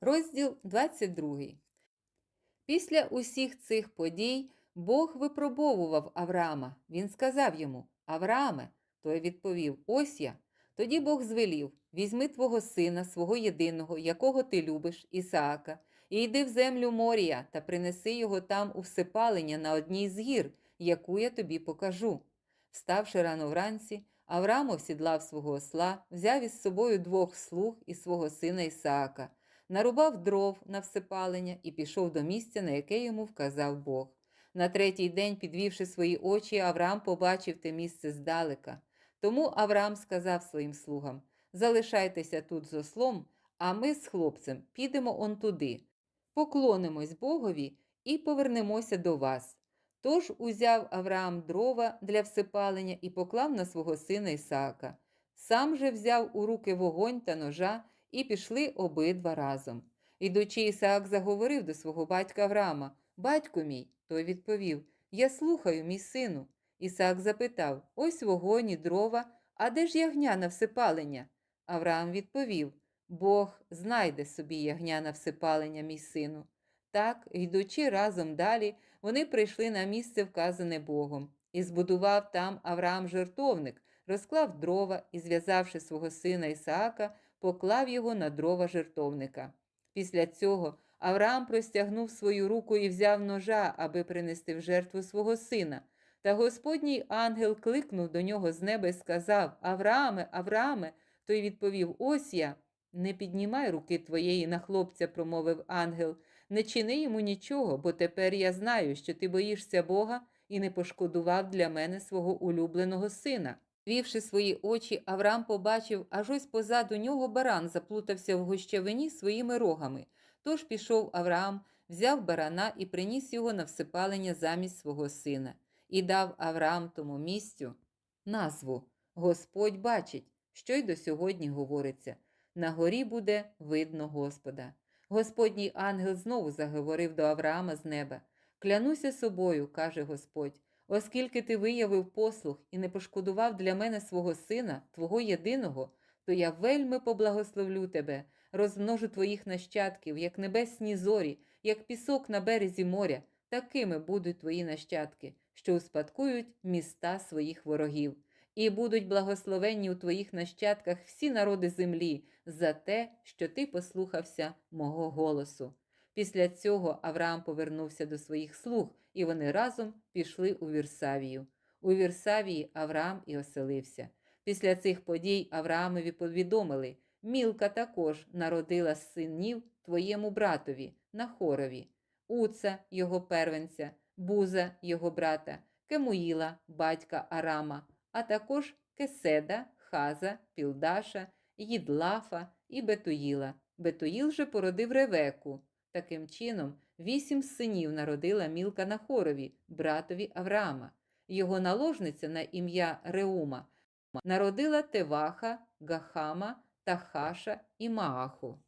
Розділ 22. Після усіх цих подій Бог випробовував Авраама. Він сказав йому: Аврааме, той відповів: Ось я. Тоді Бог звелів: Візьми твого сина, свого єдиного, якого ти любиш, Ісаака, і йди в землю Морія та принеси його там у всепалення на одній з гір, яку я тобі покажу. Вставши рано вранці, Авраам осідлав свого осла, взяв із собою двох слуг і свого сина Ісаака, нарубав дров на всепалення і пішов до місця, на яке йому вказав Бог. На третій день, підвівши свої очі, Авраам побачив те місце здалека. Тому Авраам сказав своїм слугам: Залишайтеся тут з ослом, а ми з хлопцем підемо он туди, поклонимось Богові і повернемося до вас. Тож узяв Авраам дрова для всипалення і поклав на свого сина Ісаака. Сам же взяв у руки вогонь та ножа і пішли обидва разом. Ідучи, Ісаак заговорив до свого батька Авраама: Батько мій, той відповів: Я слухаю, мій сину. Ісаак запитав: Ось вогонь і дрова, а де ж ягня на всипалення? Авраам відповів: Бог знайде собі ягня на всипалення, мій сину. Так, йдучи разом далі, вони прийшли на місце, вказане Богом, і збудував там Авраам жертовник, розклав дрова і, зв'язавши свого сина Ісаака, поклав його на дрова жертовника. Після цього Авраам простягнув свою руку і взяв ножа, аби принести в жертву свого сина. Та Господній ангел кликнув до нього з неба і сказав Аврааме, Аврааме, той відповів: Ось я. Не піднімай руки твоєї на хлопця, промовив ангел, не чини йому нічого, бо тепер я знаю, що ти боїшся Бога і не пошкодував для мене свого улюбленого сина. Вівши свої очі, Авраам побачив, аж ось позаду нього баран заплутався в гущавині своїми рогами. Тож пішов Авраам, взяв барана і приніс його на всипалення замість свого сина, і дав Авраам тому місцю назву Господь бачить, що й до сьогодні говориться. На горі буде видно Господа. Господній ангел знову заговорив до Авраама з неба. Клянуся собою, каже Господь, оскільки ти виявив послух і не пошкодував для мене свого сина, твого єдиного, то я вельми поблагословлю тебе, розмножу твоїх нащадків, як небесні зорі, як пісок на березі моря, такими будуть твої нащадки, що успадкують міста своїх ворогів і будуть благословенні у твоїх нащадках всі народи землі за те, що ти послухався мого голосу. Після цього Авраам повернувся до своїх слуг, і вони разом пішли у Вірсавію. У Вірсавії Авраам і оселився. Після цих подій Авраамові повідомили Мілка також народила синів твоєму братові, Нахорові, Уца, його первенця, Буза, його брата, Кемуїла, батька Арама а також Кеседа, Хаза, Пілдаша, Їдлафа і Бетуїла. Бетуїл же породив Ревеку. Таким чином, вісім синів народила Мілка Нахорові, братові Авраама. Його наложниця на ім'я Реума народила Теваха, Гахама, Тахаша і Мааху.